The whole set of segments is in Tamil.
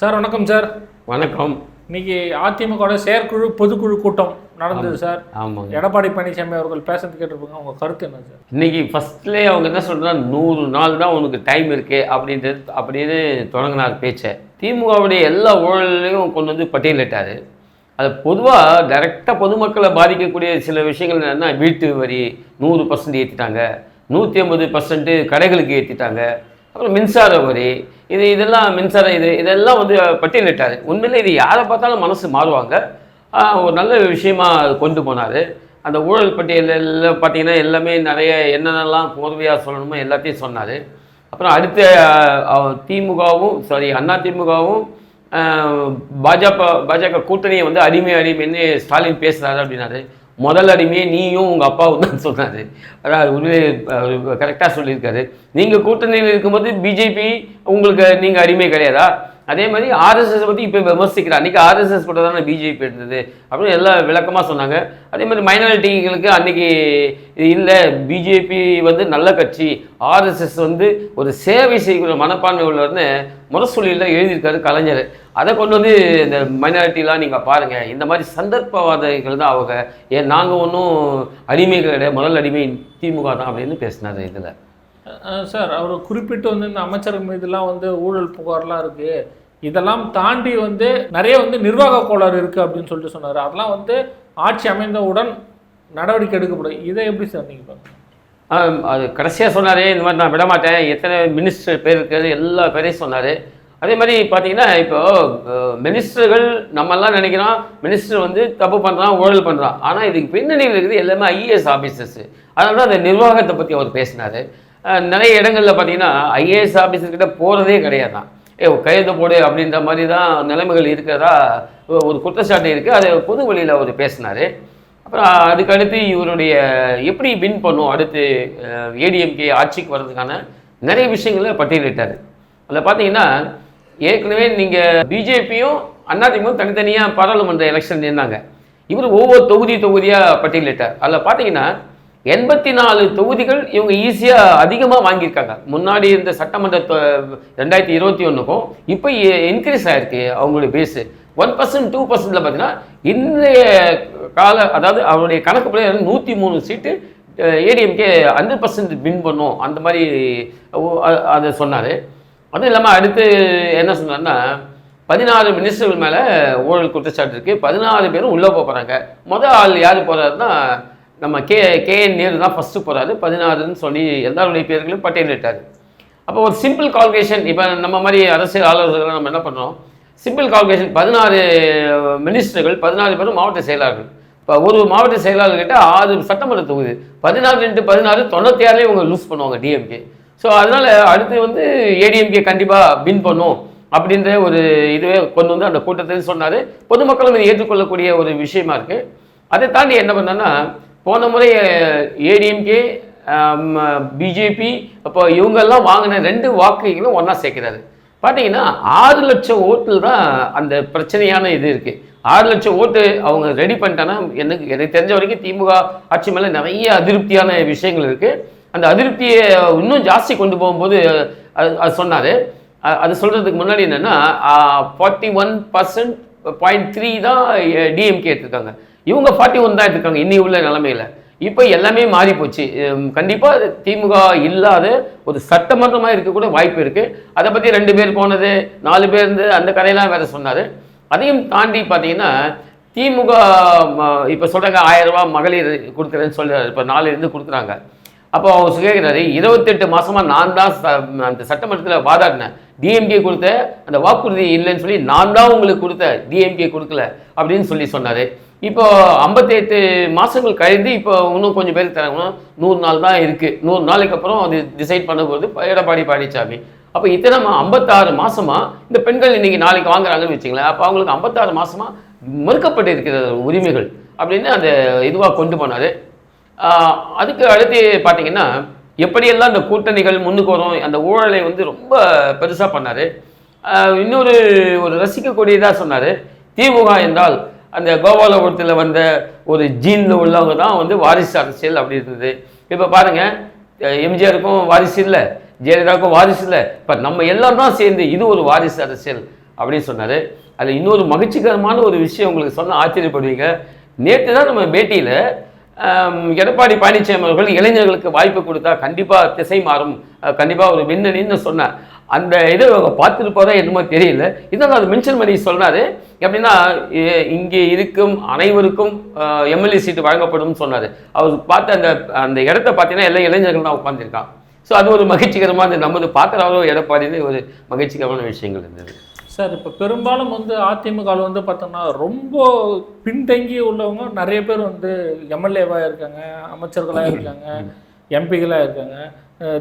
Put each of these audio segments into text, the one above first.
சார் வணக்கம் சார். வணக்கம். இன்னைக்கு அதிமுக செயற்குழு பொதுக்குழு கூட்டம் நடந்தது சார். ஆமாங்க. எடப்பாடி பழனிசாமி அவர்கள் பேசுறது கேட்டிருப்பாங்க. உங்க கருத்து என்ன சார்? இன்னைக்கு ஃபர்ஸ்ட்லேயே அவங்க என்ன சொல்றாங்க நூறு நாள் தான் உனக்கு டைம் இருக்கு அப்படின்றது அப்படின்னு தொடங்கினார் பேச்சை. திமுகவுடைய எல்லா ஊழலையும் கொண்டு வந்து பட்டியலிட்டாரு. அது பொதுவாக டைரெக்டாக பொதுமக்களை பாதிக்கக்கூடிய சில விஷயங்கள் என்னன்னா வீட்டு வரி நூறு பர்சன்ட் ஏற்றிட்டாங்க நூற்றி ஐம்பது பர்சன்ட் கடைகளுக்கு ஏற்றிட்டாங்க அப்புறம் மின்சார வரி இது இதெல்லாம் மின்சார இது இதெல்லாம் வந்து பட்டியலிட்டார். உண்மையிலே இது யாரை பார்த்தாலும் மனசு மாறுவாங்க. ஒரு நல்ல விஷயமா கொண்டு போனார். அந்த ஊழல் பட்டியலில் பார்த்தீங்கன்னா எல்லாமே நிறைய என்னென்னலாம் போர்வையாக சொல்லணுமோ எல்லாத்தையும் சொன்னார். அப்புறம் அடுத்த திமுகவும் சாரி அண்ணா திமுகவும் பாஜக பாஜக கூட்டணியை வந்து அடிமை அடிமைன்னு ஸ்டாலின் பேசுகிறாரு அப்படின்னாரு. முதல் அடிமையே நீயும் உங்கள் அப்பாவும் தான் சொன்னார் அதாவது உண்மையை கரெக்டாக சொல்லியிருக்காரு. நீங்கள் கூட்டணியில் இருக்கும்போது பிஜேபி உங்களுக்கு நீங்கள் அடிமை கிடையாதா? அதே மாதிரி ஆர்எஸ்எஸ் பற்றி இப்போ விமர்சிக்கிறேன் அன்றைக்கி ஆர்எஸ்எஸ் கூட தானே பிஜேபி இருந்தது அப்படின்னு எல்லாம் விளக்கமாக சொன்னாங்க. அதே மாதிரி மைனாரிட்டிகளுக்கு அன்றைக்கி இல்லை. பிஜேபி வந்து நல்ல கட்சி. ஆர்எஸ்எஸ் வந்து ஒரு சேவை செய்கிற மனப்பான்மை உள்ளவர்னு முரசொலியில் எழுதியிருக்காரு கலைஞர். அதை கொண்டு வந்து இந்த மைனாரிட்டிலாம் நீங்கள் பாருங்கள் இந்த மாதிரி சந்தர்ப்பவாதிகள் தான் அவங்க. ஏன் நாங்கள் ஒன்றும் அடிமைகள் கிடையாது. முதல் அடிமை திமுக தான் அப்படின்னு பேசினார் இதில். சார் அவர் குறிப்பிட்டு வந்து இந்த அமைச்சர் மீதுலாம் வந்து ஊழல் புகார்லாம் இருக்குது இதெல்லாம் தாண்டி வந்து நிறைய வந்து நிர்வாக கோளாறு இருக்குது அப்படின்னு சொல்லிட்டு சொன்னார். அதெல்லாம் வந்து ஆட்சி அமைந்தவுடன் நடவடிக்கை எடுக்கப்படும். இதை எப்படி சார் நீங்கள் பாக்குறீங்க? அது கடைசியாக சொன்னார் இந்த மாதிரி நான் விடமாட்டேன். எத்தனை மினிஸ்டர் பேர் இருக்கிறது எல்லா பேரையும் சொன்னார். அதே மாதிரி பார்த்தீங்கன்னா இப்போ மினிஸ்டர்கள் நம்மெல்லாம் நினைக்கிறோம் மினிஸ்டர் வந்து தப்பு பண்ணுறான் ஊழல் பண்ணுறான் ஆனால் இதுக்கு பின்னணியில் இருக்குது எல்லாமே ஐஏஎஸ் ஆஃபீஸர்ஸு அதனால தான் அந்த நிர்வாகத்தை பற்றி அவர் பேசினார். நிறைய இடங்களில் பார்த்தீங்கன்னா ஐஏஎஸ் ஆஃபீஸர்கிட்ட போகிறதே கிடையாதான் ஏ கையெழுத்து போடு அப்படின்ற மாதிரி தான் நிலைமைகள் இருக்கிறதா ஒரு குற்றச்சாட்டு இருக்குது அது பொது வழியில் அவர் பேசினார். அப்புறம் அதுக்கு அடுத்து இவருடைய எப்படி வின் பண்ணும்? அடுத்து ஏடிஎம்கே ஆட்சிக்கு வர்றதுக்கான நிறைய விஷயங்களை பட்டியலிட்டார். அதில் பார்த்தீங்கன்னா ஏற்கனவே நீங்கள் பிஜேபியும் அதிமுகவும் தனித்தனியாக பாராளுமன்ற எலெக்ஷன் நின்னாங்க. இவர் ஒவ்வொரு தொகுதி தொகுதியாக பட்டியலிட்டார். அதில் பார்த்தீங்கன்னா எண்பத்தி நாலு தொகுதிகள் இவங்க ஈஸியாக அதிகமாக வாங்கியிருக்காங்க. முன்னாடி இருந்த சட்டமன்ற ரெண்டாயிரத்தி இருபத்தி ஒன்றுக்கும் இப்போ இன்க்ரீஸ் ஆயிருக்கு அவங்களுடைய பேஸு ஒன் பர்சன்ட் டூ பர்சன்ட்ல பார்த்தீங்கன்னா இன்றைய கால அதாவது அவருடைய கணக்குப்படி நூற்றி மூணு seat ADMK hundred percent win பண்ணும் அந்த மாதிரி அதை சொன்னார். அதுவும் இல்லாமல் அடுத்து என்ன சொன்னார்னா பதினாறு மினிஸ்டர்கள் மேலே ஊழல் குற்றச்சாட்டு இருக்குது பதினாறு பேரும் உள்ளே போகிறாங்க மொதல் ஆள் யார் போகிறாருன்னா நம்ம கே கேஎன் நேரு தான் ஃபஸ்ட்டு போகிறாரு பதினாறுன்னு சொல்லி எல்லாருடைய பேர்களும் பட்டியலிட்டார். அப்போ ஒரு சிம்பிள் கால்குலேஷன் இப்போ நம்ம மாதிரி அரசியல் ஆலோசகர்கள் நம்ம என்ன பண்ணுறோம் சிம்பிள் கால்குலேஷன் பதினாறு மினிஸ்டர்கள் பதினாறு பேரும் மாவட்ட செயலாளர்கள். இப்போ ஒரு மாவட்ட செயலாளர்கிட்ட ஆறு சட்டமன்ற தொகுதி பதினாறு ரெண்டு பதினாறு தொண்ணூற்றி ஆறுலேயே இவங்க லூஸ் பண்ணுவாங்க டிஎம்கே ஸோ அதனால் அடுத்து வந்து ஏடிஎம்கே கண்டிப்பாக வின் பண்ணும் அப்படின்ற ஒரு இதுவே கொண்டு வந்து அந்த கூட்டத்தில் சொன்னார். பொதுமக்களும் இதை ஏற்றுக்கொள்ளக்கூடிய ஒரு விஷயமா இருக்குது அதை தாண்டி என்ன பண்ணோன்னா போன முறை ஏடிஎம்கே பிஜேபி அப்போ இவங்கெல்லாம் வாங்கின ரெண்டு வாக்குகளும் ஒன்றா சேர்க்கிறாரு. பார்த்தீங்கன்னா ஆறு லட்சம் ஓட்டில் தான் அந்த பிரச்சனையான இது இருக்குது ஆறு லட்சம் ஓட்டு அவங்க ரெடி பண்ணிட்டாங்கன்னா எனக்கு எனக்கு தெரிஞ்ச வரைக்கும் திமுக ஆட்சி மேலே நிறைய அதிருப்தியான விஷயங்கள் இருக்குது அந்த அதிருப்தியை இன்னும் ஜாஸ்தி கொண்டு போகும்போது அது அது சொன்னார். அது சொல்கிறதுக்கு முன்னாடி என்னென்னா forty one percent point three தான் டிஎம்கே எடுத்திருக்காங்க. இவங்க ஃபார்ட்டி ஒன் தான் எடுத்திருக்காங்க இன்னி உள்ள நிலமையில. இப்போ எல்லாமே மாறி போச்சு கண்டிப்பாக திமுக இல்லாத ஒரு சட்டமன்றமாக இருக்கக்கூட வாய்ப்பு இருக்குது அதை பற்றி ரெண்டு பேர் போனது நாலு பேர் இருந்து அந்த கதையெல்லாம் வேறு சொன்னார். அதையும் தாண்டி பார்த்தீங்கன்னா திமுக இப்போ சொல்கிறாங்க ஆயிரரூபா மகளிர் கொடுக்குறேன்னு சொல்கிறார் இப்போ நாலுலேருந்து கொடுக்குறாங்க. அப்போ அவர் கேட்குறாரு இருபத்தெட்டு மாதமாக நான் தான் அந்த சட்டமன்றத்தில் வாதாடினேன். டிஎம்கே கொடுத்த அந்த வாக்குறுதி இல்லைன்னு சொல்லி நான் தான் உங்களுக்கு கொடுத்த டிஎம்கே கொடுக்கல அப்படின்னு சொல்லி சொன்னார். இப்போ ஐம்பத்தெட்டு மாதங்கள் கழிந்து இப்போ இன்னும் கொஞ்சம் பேர் தராங்கன்னா நூறு நாள் தான் இருக்குது நூறு நாளைக்கு அப்புறம் அது டிசைட் பண்ண போகிறது எடப்பாடி பழனிசாமி அப்போ இத்தனை மா ஐம்பத்தாறு மாதமாக இந்த பெண்கள் இன்னைக்கு நாளைக்கு வாங்குறாங்கன்னு வச்சுங்களேன் அப்போ அவங்களுக்கு ஐம்பத்தாறு மாதமாக மறுக்கப்பட்டு இருக்கிற உரிமைகள் அப்படின்னு அந்த இதுவாக கொண்டு போனார். அதுக்கு அடுத்து பார்த்தீங்கன்னா எப்படியெல்லாம் இந்த கூட்டணிகள் முன்னுக்கு வரும்? அந்த ஊழலை வந்து ரொம்ப பெருசாக பண்ணார். இன்னொரு ஒரு ரசிக்கக்கூடியதாக சொன்னார். திமுக என்றால் அந்த கோபாலபுரத்தில் வந்த ஒரு ஜீனில் உள்ளவங்க தான் வந்து வாரிசு அரசியல் அப்படி இருந்தது. இப்போ பாருங்கள் எம்ஜிஆருக்கும் வாரிசு இல்லை ஜெயலலிதாவுக்கும் வாரிசு இல்லை. இப்போ நம்ம எல்லாம் தான் சேர்ந்து இது ஒரு வாரிசு அரசியல் அப்படின்னு சொன்னார். அதில் இன்னொரு மகிழ்ச்சிகரமான ஒரு விஷயம் உங்களுக்கு சொன்ன ஆச்சரியப்படுவீங்க. நேற்று தான் நம்ம பேட்டியில் எடப்பாடி பழனிசாமி அவர்கள் இளைஞர்களுக்கு வாய்ப்பு கொடுத்தா கண்டிப்பாக திசை மாறும். கண்டிப்பாக ஒரு மின்னணின்னு சொன்னார். அந்த இதை அவங்க பார்த்துட்டு என்னமோ தெரியல. இருந்தாலும் அது மென்ஷன் பண்ணி சொன்னார். எப்படின்னா இங்கே இருக்கும் அனைவருக்கும் எம்எல்ஏ சீட்டு வழங்கப்படும் சொன்னார். அவர் பார்த்த அந்த அந்த இடத்த பார்த்தீங்கன்னா எல்லா இளைஞர்கள் தான் உட்காந்துருக்கான் ஸோ அது ஒரு மகிழ்ச்சிகரமான நமது பார்க்குறவரோ எடப்பாடின்னு ஒரு மகிழ்ச்சிகரமான விஷயங்கள் இருந்தது. சார் இப்போ பெரும்பாலும் வந்து அதிமுகவில் வந்து பார்த்தோம்னா ரொம்ப பின்தங்கி உள்ளவங்க நிறைய பேர் வந்து எம்எல்ஏவாக இருக்காங்க அமைச்சர்களாக இருக்காங்க எம்பிகளாக இருக்காங்க.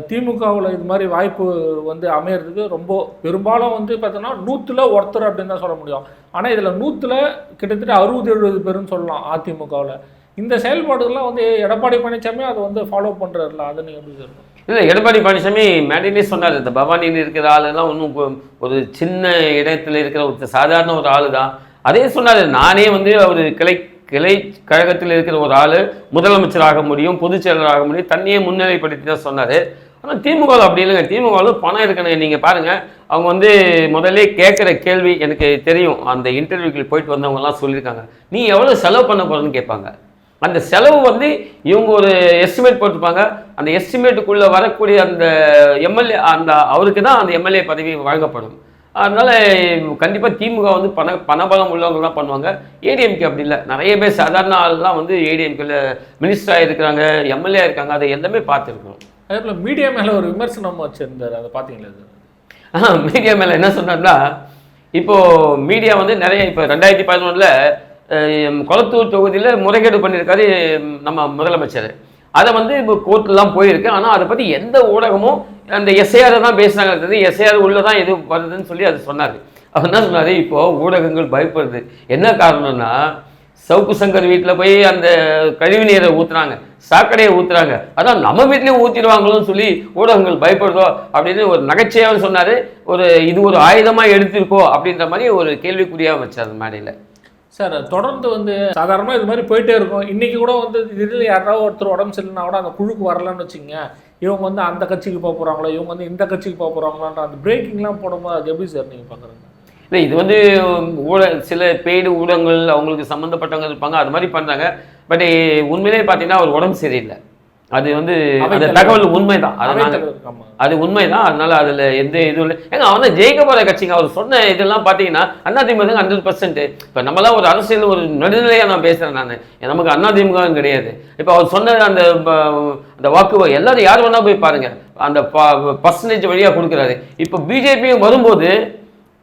திமுகவில் இது மாதிரி வாய்ப்பு வந்து அமையிறதுக்கு ரொம்ப பெரும்பாலும் வந்து பார்த்தோன்னா நூற்றில் ஒருத்தர் அப்படின்னு தான் சொல்ல முடியும். ஆனால் இதில் நூற்றில் கிட்டத்தட்ட அறுபது எழுபது பேருன்னு சொல்லலாம் அதிமுகவில். இந்த செயல்பாடுகள்லாம் வந்து எடப்பாடி பழனிசாமி அதை வந்து ஃபாலோ பண்ணுறாருல அதை நீங்கள் எப்படி சொல்லுங்கள் இல்லை எடப்பாடி பழனிசாமி மேடையிலே சொன்னார் இந்த பவானியில் இருக்கிற ஆளுலாம் ஒன்றும் ஒரு சின்ன இடத்துல இருக்கிற ஒரு சாதாரண ஒரு ஆள் தான் அதே சொன்னார் நானே வந்து அவர் கிளை கிளை கழகத்தில் இருக்கிற ஒரு ஆள் முதலமைச்சராக முடியும் பொதுச் செயலராக முடியும் தன்னையே முன்னிலைப்படுத்தி தான் சொன்னார். ஆனால் திமுகவில் அப்படி இல்லைங்க. திமுகவில் பணம் இருக்கணும் நீங்கள் பாருங்கள் அவங்க வந்து முதல்ல கேட்குற கேள்வி எனக்கு தெரியும். அந்த இன்டர்வியூக்கு போயிட்டு வந்தவங்கலாம் சொல்லியிருக்காங்க. நீ எவ்வளோ செலவு பண்ண போகிறேன்னு கேட்பாங்க. அந்த செலவு வந்து இவங்க ஒரு எஸ்டிமேட் போட்டிருப்பாங்க. அந்த எஸ்டிமேட்டுக்குள்ளே வரக்கூடிய அந்த எம்எல்ஏ அந்த அவருக்கு தான் அந்த எம்எல்ஏ பதவி வழங்கப்படும். அதனால கண்டிப்பாக திமுக வந்து பண பணபலம் உள்ளவங்க தான் பண்ணுவாங்க. ஏடிஎம்கே அப்படி இல்லை. நிறைய பேர் சாதாரண ஆள்லாம் வந்து ஏடிஎம்கேல மினிஸ்டராக இருக்கிறாங்க எம்எல்ஏ இருக்காங்க. அதை எல்லாமே பார்த்துருக்கோம் அதே போல் மீடியா மேலே ஒரு விமர்சனம் வச்சுருந்தார். அதை பார்த்தீங்களா இது? மீடியா மேலே என்ன சொன்னார்னா இப்போ மீடியா வந்து நிறைய இப்போ ரெண்டாயிரத்தி பதினொன்றில் கொளத்தூர் தொகுதியில் முறைகேடு பண்ணியிருக்காரு நம்ம முதலமைச்சர். அதை வந்து இப்போ கோர்ட்லாம் போயிருக்கு. ஆனால் அதை பற்றி எந்த ஊடகமும் அந்த எஸ்ஐஆரை தான் பேசுகிறாங்க எஸ்ஐஆர் உள்ளே தான் எது வருதுன்னு சொல்லி அது சொன்னார். அவர் என்ன சொன்னார்? இப்போது ஊடகங்கள் பயப்படுது. என்ன காரணம்னா சவுக்கு சங்கர் வீட்டில் போய் அந்த கழிவு நீரை ஊற்றுறாங்க சாக்கடையை ஊற்றுறாங்க அதான் நம்ம வீட்லேயும் ஊற்றிடுவாங்களோன்னு சொல்லி ஊடகங்கள் பயப்படுதோ அப்படின்னு ஒரு நகைச்சுவையாக சொன்னார். ஒரு இது ஒரு ஆயுதமாக எடுத்திருக்கோ அப்படின்ற மாதிரி ஒரு கேள்விக்குறியாக வச்சார் அந்த மேடையில். சார் தொடர்ந்து வந்து சாதாரணமாக இது மாதிரி போயிட்டே இருக்கும். இன்றைக்கி கூட வந்து திடீர்னு யாராவது ஒருத்தர் உடம்பு சரியில்லைனா கூட அந்த குழுக்கு வரலன்னு வச்சுங்க இவங்க வந்து அந்த கட்சிக்கு போக போகிறாங்களோ இவங்க வந்து இந்த கட்சிக்கு போக போகிறாங்களான்ற அந்த பிரேக்கிங்லாம் போடும்போது அது எப்படி சார் நீங்கள் பார்க்குறீங்க இல்லை இது வந்து ஊழ சில பெய்டு ஊடகங்கள் அவங்களுக்கு சம்மந்தப்பட்டவங்க இருப்பாங்க அது மாதிரி பண்ணுறாங்க பட் உண்மையிலே பார்த்தீங்கன்னா அவர் உடம்பு சரியில்லை. அது வந்து அந்த. தகவல் உண்மைதான். அதை உண்மைதான் அதனால அதுல எந்த இதுவும் இல்லை. ஏங்க அவன் தான் ஜெயிக்க போற கட்சிங்க. அவர் சொன்ன இதெல்லாம் பார்த்தீங்கன்னா அதிமுக ஹண்ட்ரட் பர்சன்ட் இப்போ நம்மளாம் ஒரு அரசியல் ஒரு நடுநிலையாக நான் பேசுறேன் நான். நமக்கு அதிமுக கிடையாது. இப்போ அவர் சொன்ன அந்த அந்த வாக்கு எல்லாரும் யார் வேணா போய் பாருங்க. அந்த பர்சன்டேஜ் வழியா கொடுக்குறாரு. இப்போ பிஜேபியும் வரும்போது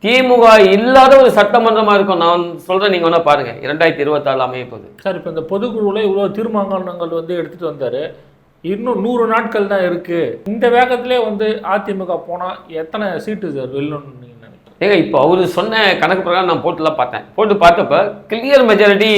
திமுக இல்லாத ஒரு சட்டமன்றமா இருக்கும். நான் சொல்றேன் நீங்க வேணா பாருங்க. இரண்டாயிரத்தி இருபத்தாறு அமைய போகுது. சார் இப்போ இந்த பொதுக்குழுவில் இவ்வளோ தீர்மானங்கள் வந்து எடுத்துகிட்டு வந்தார். இன்னும் நூறு நாட்கள் தான் இருக்குது இந்த வேகத்திலே வந்து அதிமுக போனால் எத்தனை சீட்டு சார் வெல்லணும்னு நீங்கள் நினைக்கிறீங்க? ஏங்க இப்போ அவர் சொன்ன கணக்கு பிரகாரம் நான் போட்டுலாம் பார்த்தேன். போட்டு பார்த்தப்ப கிளியர் மெஜாரிட்டி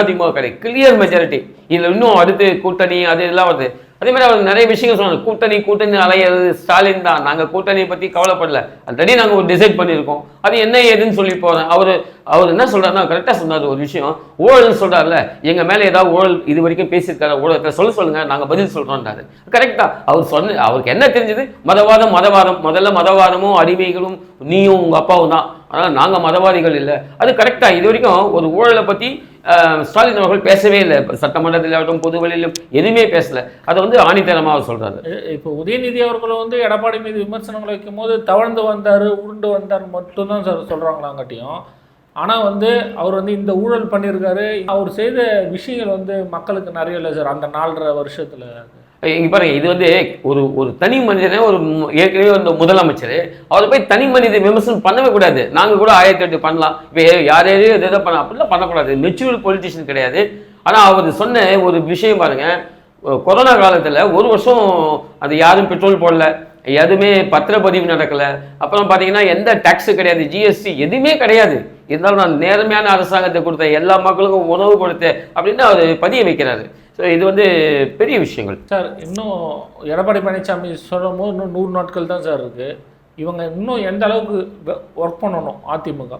அதிமுக கிடையாது. கிளியர் மெஜாரிட்டி இதில் இன்னும் அடுத்து கூட்டணி அது இதெல்லாம் வருது. அதே மாதிரி அவர் நிறைய விஷயங்கள் சொன்னார் கூட்டணி கூட்டணி அலையிறது ஸ்டாலின் தான். நாங்கள் கூட்டணியை பற்றி கவலைப்படல. ஆல்ரெடி நாங்கள் ஒரு டிசைட் பண்ணியிருக்கோம். அது என்ன ஏதுன்னு சொல்லி போகிறேன் அவர் அவர் என்ன சொல்றாருன்னா கரெக்டாக சொன்னார் ஒரு விஷயம். ஊழல்னு சொல்கிறார்ல எங்கள் மேலே ஏதாவது ஊழல் இது வரைக்கும் பேசியிருக்காரு ஊழலத்தை சொல்ல சொல்லுங்கள் நாங்கள் பதில் சொல்கிறோன்றாரு கரெக்டாக அவர் சொன்ன அவருக்கு என்ன தெரிஞ்சது? மதவாதம் மதவாதம். முதல்ல மதவாதமும் அடிமைகளும் நீயும் உங்கள் அப்பாவும் தான். ஆனால் நாங்கள் மதவாதிகள் இல்லை. அது கரெக்டாக இது வரைக்கும் ஒரு ஊழலை பற்றி ஸ்டாலின் அவர்கள் பேசவே இல்லை. இப்போ சட்டமன்றத்திலாகட்டும் பொதுவெளியிலும் எதுவுமே பேசல. அதை வந்து ஆணித்தனமாக அவர் சொல்றாரு இப்போ உதயநிதி அவர்கள் வந்து எடப்பாடி மீது விமர்சனங்கள் வைக்கும் போது தவழ்ந்து வந்தார் உருண்டு வந்தார் மட்டும்தான் சார் சொல்கிறாங்களாங்காட்டியும் ஆனால் வந்து அவர் வந்து இந்த ஊழல் பண்ணியிருக்காரு. அவர் செய்த விஷயங்கள் வந்து மக்களுக்கு நிறைய இல்லை சார் அந்த நாலரை வருஷத்தில். இங்கே பாருங்கள் இது வந்து ஒரு ஒரு தனி மனிதனே ஒரு ஏற்கனவே வந்த முதலமைச்சர் அவரை போய் தனி மனித விமர்சனம் பண்ணவே கூடாது. நாங்கள் கூட ஆயிரத்தி எட்டு பண்ணலாம். இப்போ யார் யாரையும் எதை பண்ண அப்படிலாம் பண்ணக்கூடாது. மெச்சூர் பொலிட்டிஷியன் கிடையாது. ஆனால் அவர் சொன்ன ஒரு விஷயம் பாருங்கள் கொரோனா காலத்தில் ஒரு வருஷம் அது யாரும் பெட்ரோல் போடல எதுவுமே பத்திரப்பதிவு நடக்கல. அப்புறம் பார்த்தீங்கன்னா எந்த டேக்ஸு கிடையாது. ஜிஎஸ்டி எதுவுமே கிடையாது. இருந்தாலும் நான் நேர்மையான அரசாங்கத்தை கொடுத்தேன் எல்லா மக்களுக்கும் உணவு கொடுத்தேன் அப்படின்னு அவர் பதிய வைக்கிறாரு. ஸோ இது வந்து பெரிய விஷயங்கள். சார் இன்னும் எடப்பாடி பழனிசாமி சொல்லும் போது இன்னும் நூறு நாட்கள் தான் சார் இருக்குது இவங்க இன்னும் எந்த அளவுக்கு ஒர்க் பண்ணணும் அதிமுக?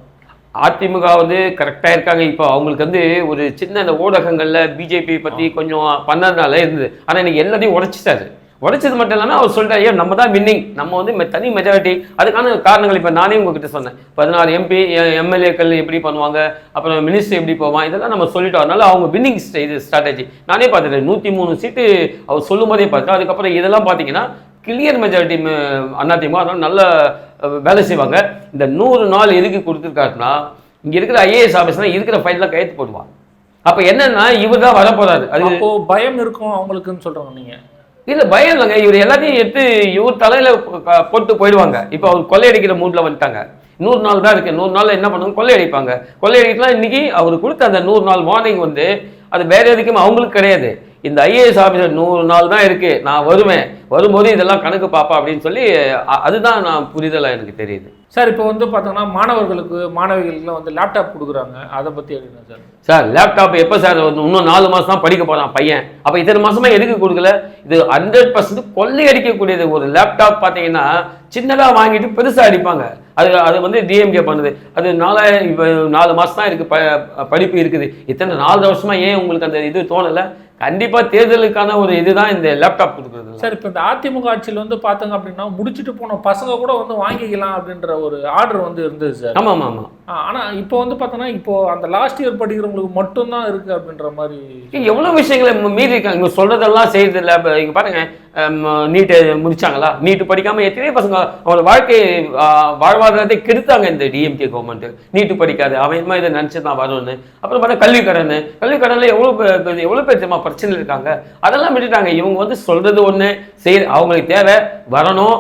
அதிமுக வந்து கரெக்டாக இருக்காங்க. இப்போ அவங்களுக்கு வந்து ஒரு சின்ன அந்த ஊடகங்களில் பிஜேபி பற்றி கொஞ்சம் பண்ணதுனால இருந்தது. ஆனால் இன்னைக்கு எல்லாத்தையும் உடைச்சிட்டாரு. உடைச்சது மட்டும் இல்லாமல் அவர் சொல்லிட்டாரு ஏன் நம்ம தான் வின்னிங் நம்ம வந்து மெ- தனி மெஜாரிட்டி அதுக்கான காரணங்கள் இப்போ நானே உங்ககிட்ட சொன்னேன். பதினாறு எம்பி எம்எல்ஏக்கள் எப்படி பண்ணுவாங்க அப்புறம் மினிஸ்டர் எப்படி போவான் இதெல்லாம் நம்ம சொல்லிட்டோம். அதனால அவங்க வின்னிங் இது ஸ்ட்ராட்டஜி நானே பார்த்துட்டேன். நூற்றி மூணு சீட்டு அவர் சொல்லும் போதே பார்த்தேன் அதுக்கப்புறம் இதெல்லாம் பார்த்தீங்கன்னா கிளியர் மெஜாரிட்டி அதிமுக அதனால நல்ல வேலை செய்வாங்க. இந்த நூறு நாள் எதுக்கு கொடுத்துருக்காருன்னா இங்கே இருக்கிற ஐஏஎஸ் ஆஃபீஸ்லாம் இருக்கிற ஃபைல்லாம் கையெழுத்து போடுவான். அப்போ என்னன்னா இவர் தான் வரப்போறாரு. அது அப்போ பயம் இருக்கும் அவங்களுக்குன்னு சொல்றாங்க நீங்க. இல்லை பயம் இல்லைங்க. இவர் எல்லாத்தையும் எடுத்து இவர் தலையில போட்டு போயிடுவாங்க. இப்போ அவர் கொள்ளையடிக்கிற மூட்ல வந்துட்டாங்க. நூறு நாள் தான் இருக்குது நூறு நாள் என்ன பண்ணுவாங்க? கொள்ளையடிப்பாங்க. கொள்ளையடிக்கலாம் இன்றைக்கி அவர் கொடுத்த அந்த நூறு நாள் வார்னிங் வந்து அது வேறு எதுக்கும் அவங்களுக்கு கிடையாது. இந்த ஐஏஎஸ் ஆஃபீஸர் நூறு நாள் தான் இருக்குது நான் வருவேன். வரும்போது இதெல்லாம் கணக்கு பாப்பா அப்படின்னு சொல்லி அதுதான் நான் புரிதலா எனக்கு தெரியுது. சார் இப்போ வந்து பார்த்தோம்னா மாணவர்களுக்கு மாணவிகளுக்குலாம் வந்து லேப்டாப் கொடுக்குறாங்க. அதை பத்தி என்ன சார்? சார் லேப்டாப் எப்போ சார் வந்து இன்னும் நாலு மாதம் தான் படிக்க போகிறான் பையன். அப்போ இத்தனை மாசமா எதுக்கு கொடுக்கல? இது ஹண்ட்ரட் பர்சன்ட் கொள்ளையடிக்கக்கூடியது ஒரு லேப்டாப் பார்த்தீங்கன்னா சின்னதாக வாங்கிட்டு பெருசாக அடிப்பாங்க. அது அது வந்து டிஎம்கே பண்ணுது. அது நாலாயிரம் இப்போ நாலு மாதம் தான் இருக்குது ப படிப்பு இருக்குது. இத்தனை நாலு வருஷமா ஏன் உங்களுக்கு அந்த இது தோணலை? கண்டிப்பாக தேர்தலுக்கான ஒரு இதுதான் இந்த லேப்டாப் கொடுக்குறது சார் இப்போ இந்த அதிமுக ஆட்சியில் வந்து பார்த்தோங்க அப்படின்னா முடிச்சுட்டு போன பசங்க கூட வந்து வாங்கிக்கலாம் அப்படின்ற ஒரு ஆர்டர் வந்து இருந்தது சார். ஆமாம் ஆமாம் ஆமாம் ஆ, ஆனா இப்போ வந்து பார்த்தோன்னா இப்போ அந்த லாஸ்ட் இயர் படிக்கிறவங்களுக்கு மட்டும்தான் இருக்கு அப்படின்ற மாதிரி எவ்வளோ விஷயங்களை மீறி இருக்காங்க. இவங்க சொல்றதெல்லாம் செய்யறது இல்லை இப்போ இங்கே பாருங்க நீட்டு முடிச்சாங்களா? நீட்டு படிக்காம எத்தனையோ பசங்க அவங்களோட வாழ்க்கை வாழ்வாதாரத்தை கெடுத்தாங்க இந்த டிஎம்கே கவர்மெண்ட் நீட்டு படிக்காது. அவன் மாதிரி இதை நினச்சி தான் வரும்னு அப்புறம் பார்த்தா கல்வி கடன் கல்வி கடனில் எவ்வளோ எவ்வளோ பேர் தெரியுமா? பிரச்சனை இருக்காங்க. அதெல்லாம் விட்டுட்டாங்க. இவங்க வந்து சொல்றது ஒன்று செய் அவங்களுக்கு தேவை வரணும்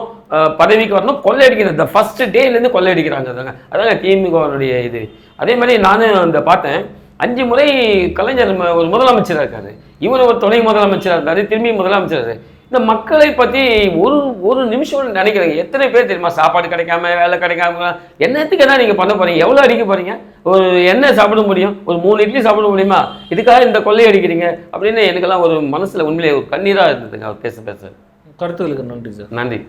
பதவிக்கு வரணும் கொள்ளையடிக்கிறது. இந்த ஃபர்ஸ்ட் டேலேருந்து கொள்ளையடிக்கிறாங்க. அதாங்க. அதாங்க திமுகவுடைய இது. அதே மாதிரி நானும் அந்த பார்த்தேன். அஞ்சு முறை கலைஞர் ஒரு முதலமைச்சராக இருக்காரு. இவர் ஒரு துணை முதலமைச்சராக இருக்காரு திரும்பி முதலமைச்சர் இந்த மக்களை பற்றி ஒரு ஒரு நிமிஷம் நினைக்கிறீங்க எத்தனை பேர் தெரியுமா? சாப்பாடு கிடைக்காம வேலை கிடைக்காம என்னத்துக்கு என்ன நீங்கள் பண்ண போறீங்க? எவ்வளோ அடிக்க போறீங்க? ஒரு என்ன சாப்பிட முடியும்? ஒரு மூணு இட்லி சாப்பிட முடியுமா? இதுக்காக இந்த கொள்ளை அடிக்கிறீங்க அப்படின்னு எனக்கெல்லாம் ஒரு மனசில் உண்மையிலே ஒரு கண்ணீராக இருந்ததுங்க. அவர் பேச பேச. கருத்துக்களுக்கு நன்றி சார். நன்றி.